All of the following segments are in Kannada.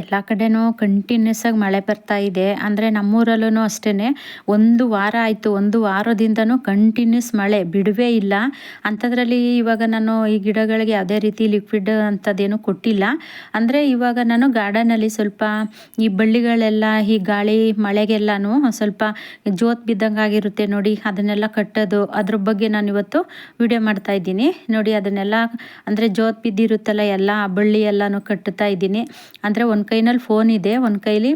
ಎಲ್ಲ ಕಡೆನೂ ಕಂಟಿನ್ಯೂಸ್ ಆಗಿ ಮಳೆ ಬರ್ತಾ ಇದೆ. ಅಂದರೆ ನಮ್ಮೂರಲ್ಲೂ ಅಷ್ಟೇ ಒಂದು ವಾರ ಆಯಿತು, ಒಂದು ವಾರದಿಂದನೂ ಕಂಟಿನ್ಯೂಸ್ ಮಳೆ, ಬಿಡುವೇ ಇಲ್ಲ. ಅಂಥದ್ರಲ್ಲಿ ಇವಾಗ ನಾನು ಈ ಗಿಡಗಳಿಗೆ ಯಾವುದೇ ರೀತಿ ಲಿಕ್ವಿಡ್ ಅಂಥದ್ದೇನು ಕೊಟ್ಟಿಲ್ಲ. ಅಂದರೆ ಇವಾಗ ನಾನು ಗಾರ್ಡನಲ್ಲಿ ಸ್ವಲ್ಪ ಈ ಬಳ್ಳಿಗಳೆಲ್ಲ, ಈ ಗಾಳಿ ಮಳೆಗೆಲ್ಲನೂ ಸ್ವಲ್ಪ ಜೋತ್ ಬಿದ್ದಂಗೆ ಆಗಿರುತ್ತೆ ನೋಡಿ, ಅದನ್ನೆಲ್ಲ ಕಟ್ಟೋದು. ಅದ್ರ ಬಗ್ಗೆ ನಾನು ಇವತ್ತು ವಿಡಿಯೋ ಮಾಡ್ತಾ ಇದ್ದೀನಿ. ನೋಡಿ, ಅದನ್ನೆಲ್ಲ ಅಂದರೆ ಜೋತ್ ಬಿದ್ದಿರುತ್ತಲ್ಲ, ಎಲ್ಲ ಬಳ್ಳಿ ಎಲ್ಲನೂ ಕಟ್ಟುತ್ತಾ ಇದ್ದೀನಿ. ಅಂದರೆ ಒಂದು ಕೈನಲ್ಲಿ ಫೋನ್ ಇದೆ, ಒಂದು ಕೈಲಿ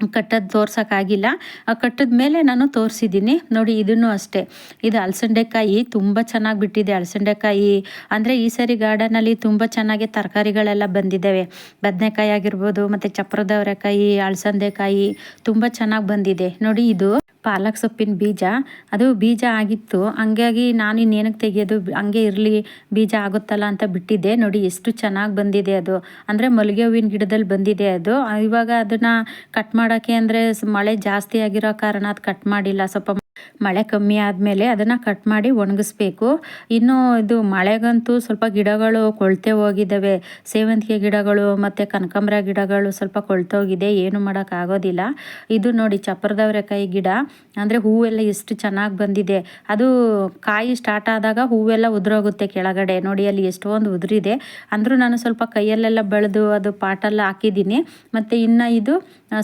ಕಟ್ಟೋದು ತೋರ್ಸೋಕ್ಕಾಗಿಲ್ಲ ಆ ಕಟ್ಟದ ಮೇಲೆ ನಾನು ತೋರಿಸಿದ್ದೀನಿ. ನೋಡಿ, ಇದನ್ನು ಅಷ್ಟೇ. ಇದು ಅಲಸಂಡೆಕಾಯಿ, ತುಂಬ ಚೆನ್ನಾಗಿ ಬಿಟ್ಟಿದೆ ಅಲಸಂಡೆಕಾಯಿ. ಅಂದರೆ ಈ ಸರಿ ಗಾರ್ಡನಲ್ಲಿ ತುಂಬ ಚೆನ್ನಾಗಿ ತರಕಾರಿಗಳೆಲ್ಲ ಬಂದಿದ್ದಾವೆ. ಬದನೆಕಾಯಿ ಆಗಿರ್ಬೋದು, ಮತ್ತು ಚಪ್ರದವರೆಕಾಯಿ ಅಲಸಂದೆಕಾಯಿ, ತುಂಬ ಚೆನ್ನಾಗಿ ಬಂದಿದೆ. ನೋಡಿ, ಇದು ಪಾಲಕ್ ಸೊಪ್ಪಿನ ಬೀಜ. ಅದು ಬೀಜ ಆಗಿತ್ತು. ಹಂಗಾಗಿ ನಾನು ಇನ್ನೇನಕ್ಕೆ ತೆಗೆಯೋದು? ಹಂಗೆ ಇರಲಿ, ಬೀಜ ಆಗುತ್ತಲ್ಲ ಅಂತ ಬಿಟ್ಟಿದ್ದೆ. ನೋಡಿ, ಎಷ್ಟು ಚೆನ್ನಾಗಿ ಬಂದಿದೆ ಅದು. ಅಂದರೆ ಮಲ್ಲಿಗೆ ಹೂವಿನ ಗಿಡದಲ್ಲಿ ಬಂದಿದೆ ಅದು. ಇವಾಗ ಅದನ್ನು ಕಟ್ ಮಾಡೋಕ್ಕೆ ಅಂದರೆ ಮಳೆ ಜಾಸ್ತಿ ಆಗಿರೋ ಕಾರಣ ಅದು ಕಟ್ ಮಾಡಿಲ್ಲ. ಸ್ವಲ್ಪ ಮಳೆ ಕಮ್ಮಿ ಆದಮೇಲೆ ಅದನ್ನು ಕಟ್ ಮಾಡಿ ಒಣಗಿಸ್ಬೇಕು. ಇನ್ನು ಇದು ಮಳೆಗಂತೂ ಸ್ವಲ್ಪ ಗಿಡಗಳು ಕೊಳ್ತೆ ಹೋಗಿದ್ದಾವೆ. ಸೇವಂತಿಗೆ ಗಿಡಗಳು ಮತ್ತು ಕನಕಾಂಬರ ಗಿಡಗಳು ಸ್ವಲ್ಪ ಕೊಳ್ತೋಗಿದೆ ಏನು ಮಾಡೋಕ್ಕಾಗೋದಿಲ್ಲ ಇದು ನೋಡಿ ಚಪ್ಪರದವರೆಕಾಯಿ ಗಿಡ. ಅಂದರೆ ಹೂವೆಲ್ಲ ಎಷ್ಟು ಚೆನ್ನಾಗಿ ಬಂದಿದೆ. ಅದು ಕಾಯಿ ಸ್ಟಾರ್ಟ್ ಆದಾಗ ಹೂವೆಲ್ಲ ಉದುರೋಗುತ್ತೆ ಕೆಳಗಡೆ. ನೋಡಿ ಅಲ್ಲಿ ಎಷ್ಟೊಂದು ಉದುರಿದೆ. ಅಂದರೂ ನಾನು ಸ್ವಲ್ಪ ಕೈಯಲ್ಲೆಲ್ಲ ಬೆಳೆದು ಅದು ಪಾಟೆಲ್ಲ ಹಾಕಿದ್ದೀನಿ. ಮತ್ತು ಇನ್ನು ಇದು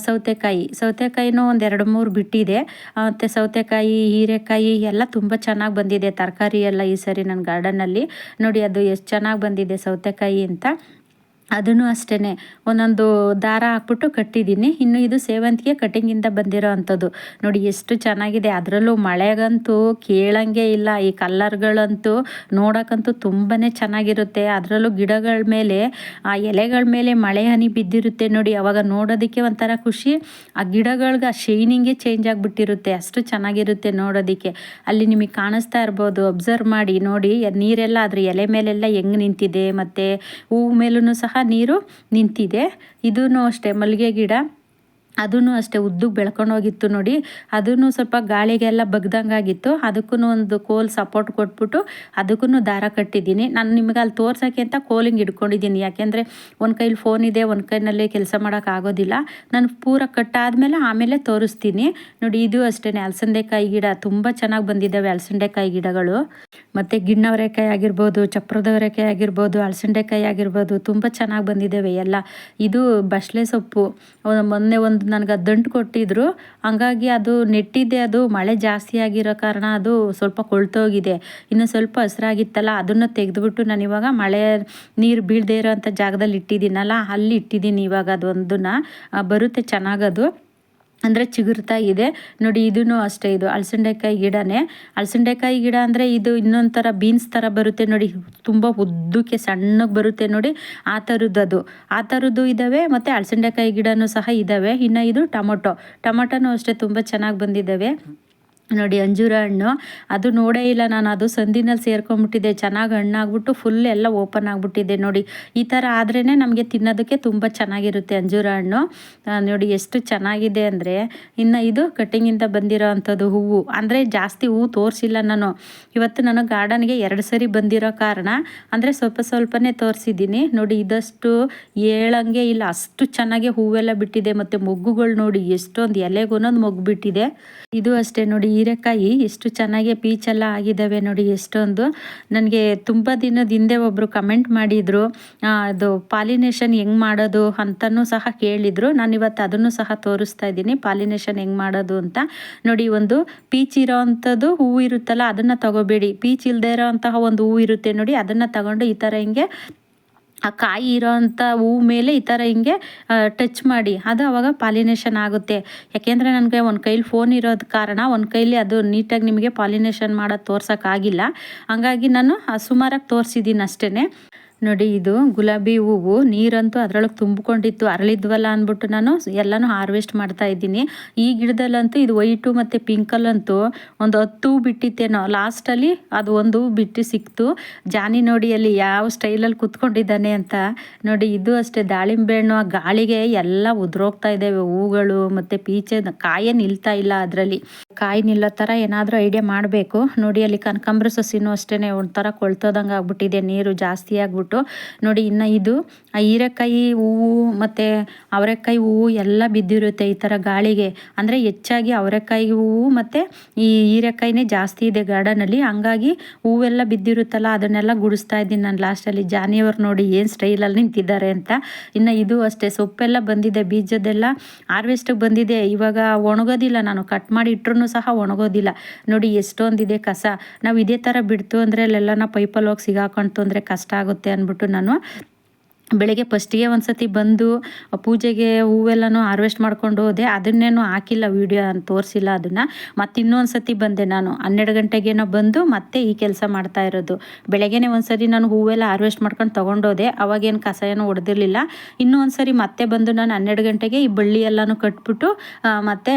ಸೌತೆಕಾಯಿ. ಸೌತೆಕಾಯಿನೂ ಒಂದೆರಡು ಮೂರು ಬಿಟ್ಟಿದೆ. ಮತ್ತು ಸೌತೆಕಾಯಿ ಹೀರೆಕಾಯಿ ಎಲ್ಲ ತುಂಬ ಚೆನ್ನಾಗಿ ಬಂದಿದೆ. ತರಕಾರಿ ಎಲ್ಲ ಈ ಸರಿ ನನ್ನ ಗಾರ್ಡನಲ್ಲಿ ನೋಡಿ ಅದು ಎಷ್ಟು ಚೆನ್ನಾಗಿ ಬಂದಿದೆ ಸೌತೆಕಾಯಿ ಅಂತ. ಅದನ್ನು ಅಷ್ಟೇ ಒಂದೊಂದು ದಾರ ಹಾಕ್ಬಿಟ್ಟು ಕಟ್ಟಿದ್ದೀನಿ. ಇನ್ನು ಇದು ಸೇವಂತಿಗೆ ಕಟ್ಟಿಂಗಿಂದ ಬಂದಿರೋ ಅಂಥದ್ದು. ನೋಡಿ, ಎಷ್ಟು ಚೆನ್ನಾಗಿದೆ. ಅದರಲ್ಲೂ ಮಳೆಗಂತೂ ಕೇಳಂಗೆ ಇಲ್ಲ. ಈ ಕಲ್ಲರ್ಗಳಂತೂ ನೋಡೋಕ್ಕಂತೂ ತುಂಬಾ ಚೆನ್ನಾಗಿರುತ್ತೆ. ಅದರಲ್ಲೂ ಗಿಡಗಳ ಮೇಲೆ, ಆ ಎಲೆಗಳ ಮೇಲೆ ಮಳೆ ಹನಿ ಬಿದ್ದಿರುತ್ತೆ ನೋಡಿ. ಅವಾಗ ನೋಡೋದಕ್ಕೆ ಒಂಥರ ಖುಷಿ. ಆ ಗಿಡಗಳ್ಗೆ ಆ ಶೈನಿಂಗೇ ಚೇಂಜ್ ಆಗಿಬಿಟ್ಟಿರುತ್ತೆ. ಅಷ್ಟು ಚೆನ್ನಾಗಿರುತ್ತೆ ನೋಡೋದಕ್ಕೆ. ಅಲ್ಲಿ ನಿಮಗೆ ಕಾಣಿಸ್ತಾ ಇರ್ಬೋದು. ಅಬ್ಸರ್ವ್ ಮಾಡಿ ನೋಡಿ. ನೀರೆಲ್ಲ ಅದ್ರ ಎಲೆ ಮೇಲೆಲ್ಲ ಹೆಂಗೆ ನಿಂತಿದೆ. ಮತ್ತು ಹೂವು ಮೇಲೂ ಸಹ ನೀರು ನಿಂತಿದೆ. ಇದೂ ಅಷ್ಟೇ ಮಲ್ಲಿಗೆ ಗಿಡ. ಅದೂ ಅಷ್ಟೇ ಉದ್ದಕ್ಕೆ ಬೆಳ್ಕೊಂಡು ಹೋಗಿತ್ತು ನೋಡಿ. ಅದೂ ಸ್ವಲ್ಪ ಗಾಳಿಗೆಲ್ಲ ಬಗ್ದಂಗಾಗಿತ್ತು. ಅದಕ್ಕೂ ಒಂದು ಕೋಲ್ ಸಪೋರ್ಟ್ ಕೊಟ್ಬಿಟ್ಟು ಅದಕ್ಕೂ ದಾರ ಕಟ್ಟಿದ್ದೀನಿ. ನಾನು ನಿಮಗೆ ಅಲ್ಲಿ ತೋರ್ಸೋಕ್ಕೆ ಅಂತ ಕೋಲಿಂಗ್ ಇಟ್ಕೊಂಡಿದ್ದೀನಿ ಯಾಕೆಂದರೆ ಒಂದು ಕೈಲಿ ಫೋನ್ ಇದೆ, ಒಂದು ಕೈನಲ್ಲಿ ಕೆಲಸ ಮಾಡೋಕ್ಕಾಗೋದಿಲ್ಲ ನಾನು ಪೂರ ಕಟ್ಟಾದಮೇಲೆ ಆಮೇಲೆ ತೋರಿಸ್ತೀನಿ. ನೋಡಿ, ಇದು ಅಷ್ಟೇ ಅಲಸಂದೆಕಾಯಿ ಗಿಡ ತುಂಬ ಚೆನ್ನಾಗಿ ಬಂದಿದ್ದಾವೆ ಅಲಸಂದೆಕಾಯಿ ಗಿಡಗಳು. ಮತ್ತು ಗಿಣ್ಣವರೆಕಾಯಿ ಆಗಿರ್ಬೋದು, ಚಪ್ರದವರೆಕಾಯಿ ಆಗಿರ್ಬೋದು, ಅಲಸಂದೆಕಾಯಿ ಆಗಿರ್ಬೋದು, ತುಂಬ ಚೆನ್ನಾಗಿ ಬಂದಿದ್ದಾವೆ ಎಲ್ಲ. ಇದು ಬಸಳೆ ಸೊಪ್ಪು. ಮೊನ್ನೆ ಒಂದು ನನಗೆ ಅದು ದಂಟು ಕೊಟ್ಟಿದ್ರು. ಹಂಗಾಗಿ ಅದು ನೆಟ್ಟಿದ್ದೆ, ಅದು ಮಳೆ ಜಾಸ್ತಿ ಆಗಿರೋ ಕಾರಣ ಅದು ಸ್ವಲ್ಪ ಕೊಳ್ತೋಗಿದೆ. ಇನ್ನು ಸ್ವಲ್ಪ ಹಸಿರಾಗಿತ್ತಲ್ಲ, ಅದನ್ನು ತೆಗೆದುಬಿಟ್ಟು ನಾನು ಇವಾಗ ಮಳೆ ನೀರು ಬೀಳದೇ ಇರೋವಂಥ ಜಾಗದಲ್ಲಿ ಇಟ್ಟಿದ್ದೀನಲ್ಲ, ಅಲ್ಲಿ ಇಟ್ಟಿದ್ದೀನಿ ಇವಾಗ ಅದೊಂದನ್ನು. ಬರುತ್ತೆ ಚೆನ್ನಾಗದು. ಅಂದರೆ ಚಿಗುರ್ತಾ ಇದೆ. ನೋಡಿ ಇದೂ ಅಷ್ಟೇ, ಇದು ಅಲಸಂಡೆಕಾಯಿ ಗಿಡನೇ. ಅಲಸಂಡೆಕಾಯಿ ಗಿಡ ಅಂದರೆ ಇದು ಇನ್ನೊಂದು ಥರ ಬೀನ್ಸ್ ಥರ ಬರುತ್ತೆ ನೋಡಿ. ತುಂಬ ಉದ್ದಕ್ಕೆ ಸಣ್ಣಗೆ ಬರುತ್ತೆ ನೋಡಿ. ಆ ಥರದ್ದು ಅದು. ಆ ಥರದ್ದು ಇದ್ದಾವೆ ಮತ್ತು ಅಲಸಂಡೆಕಾಯಿ ಗಿಡನೂ ಸಹ ಇದ್ದಾವೆ ಇನ್ನು ಇದು ಟೊಮೊಟೊ. ಟೊಮೊಟೊನೂ ಅಷ್ಟೇ ತುಂಬ ಚೆನ್ನಾಗಿ ಬಂದಿದ್ದಾವೆ ನೋಡಿ ಅಂಜೂರ ಹಣ್ಣು. ಅದು ನೋಡೇ ಇಲ್ಲ ನಾನು, ಅದು ಸಂದಿನಲ್ಲಿ ಸೇರ್ಕೊಂಡ್ಬಿಟ್ಟಿದೆ. ಚೆನ್ನಾಗಿ ಹಣ್ಣಾಗ್ಬಿಟ್ಟು ಫುಲ್ ಎಲ್ಲ ಓಪನ್ ಆಗಿಬಿಟ್ಟಿದೆ ನೋಡಿ. ಈ ಥರ ಆದ್ರೇ ನಮಗೆ ತಿನ್ನೋದಕ್ಕೆ ತುಂಬ ಚೆನ್ನಾಗಿರುತ್ತೆ ಅಂಜೂರ ಹಣ್ಣು. ನೋಡಿ ಎಷ್ಟು ಚೆನ್ನಾಗಿದೆ ಅಂದರೆ, ಇನ್ನು ಇದು ಕಟ್ಟಿಂಗಿಂದ ಬಂದಿರೋ ಅಂಥದ್ದು ಹೂವು. ಅಂದರೆ ಜಾಸ್ತಿ ಹೂವು ತೋರಿಸಿಲ್ಲ ನಾನು. ಇವತ್ತು ನಾನು ಗಾರ್ಡನ್ಗೆ ಎರಡು ಸರಿ ಬಂದಿರೋ ಕಾರಣ, ಅಂದರೆ ಸ್ವಲ್ಪ ಸ್ವಲ್ಪನೇ ತೋರಿಸಿದ್ದೀನಿ. ನೋಡಿ ಇದಷ್ಟು ಏಳಂಗೆ ಇಲ್ಲ, ಅಷ್ಟು ಚೆನ್ನಾಗಿ ಹೂವೆಲ್ಲ ಬಿಟ್ಟಿದೆ. ಮತ್ತು ಮೊಗ್ಗುಗಳು ನೋಡಿ, ಎಷ್ಟೊಂದು ಎಲೆಗೊಂದೊಂದು ಮೊಗ್ಗು ಬಿಟ್ಟಿದೆ. ಇದು ಅಷ್ಟೇ ನೋಡಿ ಹೀರೆಕಾಯಿ ಎಷ್ಟು ಚೆನ್ನಾಗಿ ಪೀಚೆಲ್ಲ ಆಗಿದ್ದಾವೆ ನೋಡಿ ಎಷ್ಟೊಂದು. ನನಗೆ ತುಂಬ ದಿನದ ಹಿಂದೆ ಒಬ್ಬರು ಕಮೆಂಟ್ ಮಾಡಿದರು ಅದು ಪಾಲಿನೇಷನ್ ಹೆಂಗೆ ಮಾಡೋದು ಅಂತಲೂ ಸಹ ಕೇಳಿದರು. ನಾನು ಇವತ್ತು ಅದನ್ನು ಸಹ ತೋರಿಸ್ತಾ ಇದ್ದೀನಿ. ಪಾಲಿನೇಷನ್ ಹೆಂಗೆ ಮಾಡೋದು ಅಂತ. ನೋಡಿ ಒಂದು ಪೀಚ್ ಇರೋ ಅಂಥದ್ದು ಹೂವು ಇರುತ್ತಲ್ಲ, ಅದನ್ನು ತಗೋಬೇಡಿ. ಪೀಚ್ ಇಲ್ಲದೆ ಇರೋ ಒಂದು ಹೂವು ಇರುತ್ತೆ ನೋಡಿ, ಅದನ್ನು ತಗೊಂಡು ಈ ಥರ ಹಿಂಗೆ ಆ ಕಾಯಿ ಇರೋವಂಥ ಹೂ ಮೇಲೆ ಈ ಥರ ಹಿಂಗೆ ಟಚ್ ಮಾಡಿ. ಅದು ಅವಾಗ ಪಾಲಿನೇಷನ್ ಆಗುತ್ತೆ. ಯಾಕೆಂದರೆ ನನಗೆ ಒಂದು ಕೈಲಿ ಫೋನ್ ಇರೋದು ಕಾರಣ, ಒಂದು ಕೈಲಿ ಅದು ನೀಟಾಗಿ ನಿಮಗೆ ಪಾಲಿನೇಷನ್ ಮಾಡೋದು ತೋರ್ಸೋಕ್ಕಾಗಿಲ್ಲ ಹಂಗಾಗಿ ನಾನು ಸುಮಾರಾಗಿ ತೋರಿಸಿದ್ದೀನಿ ಅಷ್ಟೇ ನೋಡಿ ಇದು ಗುಲಾಬಿ ಹೂವು. ನೀರಂತೂ ಅದರೊಳಗೆ ತುಂಬಿಕೊಂಡಿತ್ತು. ಅರಳಿದ್ವಲ್ಲ ಅಂದ್ಬಿಟ್ಟು ನಾನು ಎಲ್ಲನೂ ಹಾರ್ವೆಸ್ಟ್ ಮಾಡ್ತಾ ಇದ್ದೀನಿ. ಈ ಗಿಡದಲ್ಲಂತೂ ಇದು ವೈಟು ಮತ್ತು ಪಿಂಕಲ್ಲಂತೂ ಒಂದು ಹತ್ತು ಬಿಟ್ಟಿತ್ತೇನೋ. ಲಾಸ್ಟಲ್ಲಿ ಅದು ಒಂದು ಬಿಟ್ಟು ಸಿಕ್ತು. ಜಾನಿ ನೋಡಿ ಅಲ್ಲಿ ಯಾವ ಸ್ಟೈಲಲ್ಲಿ ಕುತ್ಕೊಂಡಿದ್ದಾನೆ ಅಂತ. ನೋಡಿ ಇದು ಅಷ್ಟೇ ದಾಳಿಂಬೆ ಹಣ್ಣು. ಗಾಳಿಗೆ ಎಲ್ಲ ಉದುರೋಗ್ತಾ ಇದ್ದಾವೆ ಹೂಗಳು ಮತ್ತು ಪೀಚೆ ಕಾಯೇ ನಿಲ್ತಾ ಇಲ್ಲ ಅದರಲ್ಲಿ. ಕಾಯಿ ನಿಲ್ಲೋ ಥರ ಏನಾದರೂ ಐಡಿಯಾ ಮಾಡಬೇಕು. ನೋಡಿ ಅಲ್ಲಿ ಕನಕಾಂಬ್ರ ಸಸಿನೂ ಅಷ್ಟೇ ಒಂಥರ ಕೊಳ್ತೋದಂಗೆ ಆಗ್ಬಿಟ್ಟಿದೆ ನೀರು ಜಾಸ್ತಿ ಆಗ್ಬಿಟ್ಟು. ನೋಡಿ, ಇನ್ನು ಇದು, ಆ ಹೀರೆಕಾಯಿ ಹೂವು ಮತ್ತು ಅವರೆಕಾಯಿ ಹೂವು ಎಲ್ಲ ಬಿದ್ದಿರುತ್ತೆ ಈ ಥರ ಗಾಳಿಗೆ. ಅಂದರೆ ಹೆಚ್ಚಾಗಿ ಅವರೆಕಾಯಿ ಹೂವು ಮತ್ತು ಈ ಹೀರೆಕಾಯಿನೇ ಜಾಸ್ತಿ ಇದೆ ಗಾರ್ಡನಲ್ಲಿ. ಹಂಗಾಗಿ ಹೂವೆಲ್ಲ ಬಿದ್ದಿರುತ್ತಲ್ಲ, ಅದನ್ನೆಲ್ಲ ಗುಡಿಸ್ತಾ ಇದ್ದೀನಿ ನಾನು ಲಾಸ್ಟಲ್ಲಿ. ಜಾನಿಯವರು ನೋಡಿ ಏನು ಸ್ಟೈಲಲ್ಲಿ ನಿಂತಿದ್ದಾರೆ ಅಂತ. ಇನ್ನು ಇದು ಅಷ್ಟೇ, ಸೊಪ್ಪೆಲ್ಲ ಬಂದಿದೆ ಬೀಜದೆಲ್ಲ ಹಾರ್ವೆಸ್ಟಿಗೆ ಬಂದಿದೆ. ಇವಾಗ ಒಣಗೋದಿಲ್ಲ ನಾನು ಕಟ್ ಮಾಡಿ ಇಟ್ಟರು ಸಹ ಒಣಗೋದಿಲ್ಲ. ನೋಡಿ, ಎಷ್ಟೊಂದಿದೆ ಕಸ. ನಾವು ಇದೇ ಥರ ಬಿಡ್ತು ಅಂದರೆ ಅಲ್ಲೆಲ್ಲ ಪೈಪಲ್ಲಿ ಹೋಗಿ ಸಿಗಾಕೊಂತು ಅಂದರೆ ಕಷ್ಟ ಆಗುತ್ತೆ ಅಂದ್ಬಿಟ್ಟು ನಾನು ಬೆಳಗ್ಗೆ ಫಸ್ಟಿಗೆ ಒಂದು ಸತಿ ಬಂದು ಪೂಜೆಗೆ ಹೂವೆಲ್ಲನೂ ಹಾರ್ವೆಸ್ಟ್ ಮಾಡ್ಕೊಂಡು ಹೋದೆ. ಅದನ್ನೇನು ಹಾಕಿಲ್ಲ, ವೀಡಿಯೋ ಅಂತ ತೋರಿಸಿಲ್ಲ ಅದನ್ನು. ಮತ್ತು ಇನ್ನೊಂದು ಸತಿ ಬಂದೆ ನಾನು. ಹನ್ನೆರಡು ಗಂಟೆಗೇನೋ ಬಂದು ಮತ್ತೆ ಈ ಕೆಲಸ ಮಾಡ್ತಾ ಇರೋದು. ಬೆಳಗ್ಗೆನೇ ಒಂದು ಸರಿ ನಾನು ಹೂವೆಲ್ಲ ಹಾರ್ವೆಸ್ಟ್ ಮಾಡ್ಕೊಂಡು ತೊಗೊಂಡೋದೆ ಅವಾಗೇನು ಕಸ ಏನೋ ಹೊಡೆದಿರಲಿಲ್ಲ ಇನ್ನೂ ಒಂದು ಸರಿ ಮತ್ತೆ ಬಂದು ನಾನು ಹನ್ನೆರಡು ಗಂಟೆಗೆ ಈ ಬಳ್ಳಿ ಎಲ್ಲನೂ ಕಟ್ಬಿಟ್ಟು ಮತ್ತೆ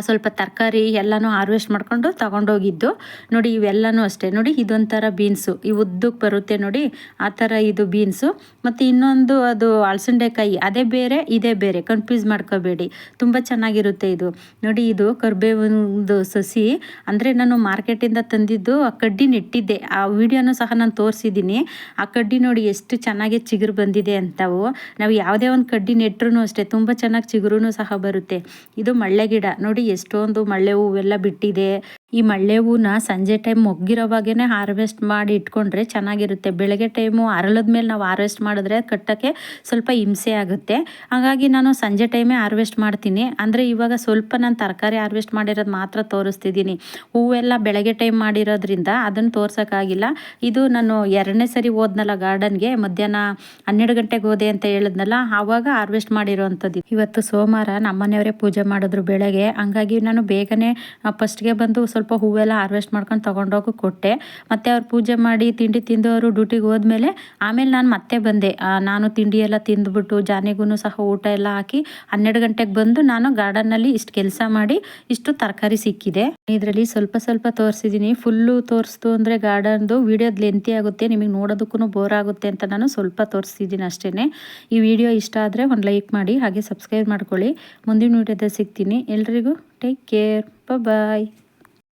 ಸ್ವಲ್ಪ ತರಕಾರಿ ಎಲ್ಲನೂ ಹಾರ್ವೆಸ್ಟ್ ಮಾಡ್ಕೊಂಡು ತಗೊಂಡೋಗಿದ್ದು. ನೋಡಿ ಇವೆಲ್ಲನೂ ಅಷ್ಟೇ. ನೋಡಿ ಇದೊಂಥರ ಬೀನ್ಸು ಈ ಉದ್ದಕ್ಕೆ ಬರುತ್ತೆ ನೋಡಿ ಆ ಥರ ಇದು ಬೀನ್ಸು ಮತ್ತು ಇನ್ನೊಂದು ಅದು ಅಳಸಂಡೆಕಾಯಿ. ಅದೇ ಬೇರೆ, ಇದೇ ಬೇರೆ. ಕನ್ಫ್ಯೂಸ್ ಮಾಡ್ಕೋಬೇಡಿ. ತುಂಬ ಚೆನ್ನಾಗಿರುತ್ತೆ ಇದು. ನೋಡಿ ಇದು ಕರ್ಬೇವಿನದು ಸಸಿ. ಅಂದರೆ ನಾನು ಮಾರ್ಕೆಟಿಂದ ತಂದಿದ್ದು ಆ ಕಡ್ಡಿ ನೆಟ್ಟಿದ್ದೆ ಆ ವಿಡಿಯೋನೂ ಸಹ ನಾನು ತೋರಿಸಿದ್ದೀನಿ. ಆ ಕಡ್ಡಿ ನೋಡಿ ಎಷ್ಟು ಚೆನ್ನಾಗಿ ಚಿಗುರು ಬಂದಿದೆ ಅಂತವು. ನಾವು ಯಾವುದೇ ಒಂದು ಕಡ್ಡಿ ನೆಟ್ಟರು ಅಷ್ಟೇ. ತುಂಬ ಚೆನ್ನಾಗಿ ಚಿಗುರು ಸಹ ಬರುತ್ತೆ. ಇದು ಮಳ್ಳೆ ಗಿಡ. ನೋಡಿ ಎಷ್ಟೊಂದು ಮಳ್ಳೆ ಹೂವೆಲ್ಲ ಬಿಟ್ಟಿದೆ. ಈ ಮಳ್ಳೆ ಹೂನ ಸಂಜೆ ಟೈಮ್ ಮೊಗ್ಗಿರೋವಾಗೇ ಹಾರ್ವೆಸ್ಟ್ ಮಾಡಿ ಇಟ್ಕೊಂಡ್ರೆ ಚೆನ್ನಾಗಿರುತ್ತೆ. ಬೆಳಗ್ಗೆ ಟೈಮು ಅರಳದ ಮೇಲೆ ನಾವು ಹಾರ್ವೆಸ್ಟ್ ಮಾಡಿದ್ರೆ ಕಟ್ಟೋಕ್ಕೆ ಸ್ವಲ್ಪ ಹಿಂಸೆ ಆಗುತ್ತೆ. ಹಾಗಾಗಿ ನಾನು ಸಂಜೆ ಟೈಮೇ ಹಾರ್ವೆಸ್ಟ್ ಮಾಡ್ತೀನಿ. ಅಂದರೆ ಇವಾಗ ಸ್ವಲ್ಪ ನಾನು ತರಕಾರಿ ಹಾರ್ವೆಸ್ಟ್ ಮಾಡಿರೋದು ಮಾತ್ರ ತೋರಿಸ್ತಿದ್ದೀನಿ. ಹೂವೆಲ್ಲ ಬೆಳಗ್ಗೆ ಟೈಮ್ ಮಾಡಿರೋದ್ರಿಂದ ಅದನ್ನು ತೋರ್ಸೋಕ್ಕಾಗಿಲ್ಲ. ಇದು ನಾನು ಎರಡನೇ ಸರಿ ಹೋದ್ನಲ್ಲ ಗಾರ್ಡನ್ಗೆ ಮಧ್ಯಾಹ್ನ ಹನ್ನೆರಡು ಗಂಟೆಗೆ ಹೋದೆ ಅಂತ ಹೇಳಿದ್ನಲ್ಲ, ಆವಾಗ ಹಾರ್ವೆಸ್ಟ್ ಮಾಡಿರೋವಂಥದ್ದು ಇವತ್ತು ಸೋಮವಾರ ನಮ್ಮನೆಯವರೇ ಪೂಜೆ ಮಾಡಿದ್ರು ಬೆಳಗ್ಗೆ. ಹಂಗಾಗಿ ನಾನು ಬೇಗನೆ ಫಸ್ಟ್ಗೆ ಬಂದು ಸ್ವಲ್ಪ ಸ್ವಲ್ಪ ಹೂವೆಲ್ಲ ಹಾರ್ವೆಸ್ಟ್ ಮಾಡ್ಕೊಂಡು ತೊಗೊಂಡೋಗಿ ಕೊಟ್ಟೆ. ಮತ್ತು ಅವ್ರು ಪೂಜೆ ಮಾಡಿ ತಿಂಡಿ ತಿಂದು ಅವರು ಡ್ಯೂಟಿಗೆ ಹೋದ್ಮೇಲೆ ಆಮೇಲೆ ನಾನು ಮತ್ತೆ ಬಂದೆ. ನಾನು ತಿಂಡಿ ಎಲ್ಲ ತಿಂದ್ಬಿಟ್ಟು ಜಾನಿಗೂ ಸಹ ಊಟ ಎಲ್ಲ ಹಾಕಿ ಹನ್ನೆರಡು ಗಂಟೆಗೆ ಬಂದು ನಾನು ಗಾರ್ಡನ್ನಲ್ಲಿ ಇಷ್ಟು ಕೆಲಸ ಮಾಡಿ ಇಷ್ಟು ತರಕಾರಿ ಸಿಕ್ಕಿದೆ. ಇದರಲ್ಲಿ ಸ್ವಲ್ಪ ಸ್ವಲ್ಪ ತೋರಿಸಿದ್ದೀನಿ ಫುಲ್ಲು ತೋರಿಸ್ತು ಅಂದರೆ ಗಾರ್ಡನ್ದು ವಿಡಿಯೋದು ಲೆಂತಿ ಆಗುತ್ತೆ. ನಿಮಗೆ ನೋಡೋದಕ್ಕೂ ಬೋರ್ ಆಗುತ್ತೆ ಅಂತ ನಾನು ಸ್ವಲ್ಪ ತೋರಿಸಿದ್ದೀನಿ ಅಷ್ಟೇ ಈ ವಿಡಿಯೋ ಇಷ್ಟ ಆದರೆ ಒಂದು ಲೈಕ್ ಮಾಡಿ ಹಾಗೆ ಸಬ್ಸ್ಕ್ರೈಬ್ ಮಾಡ್ಕೊಳ್ಳಿ. ಮುಂದಿನ ವಿಡಿಯೋದಲ್ಲಿ ಸಿಗ್ತೀನಿ. ಎಲ್ರಿಗೂ ಟೇಕ್ ಕೇರ್ ಬಾಯ್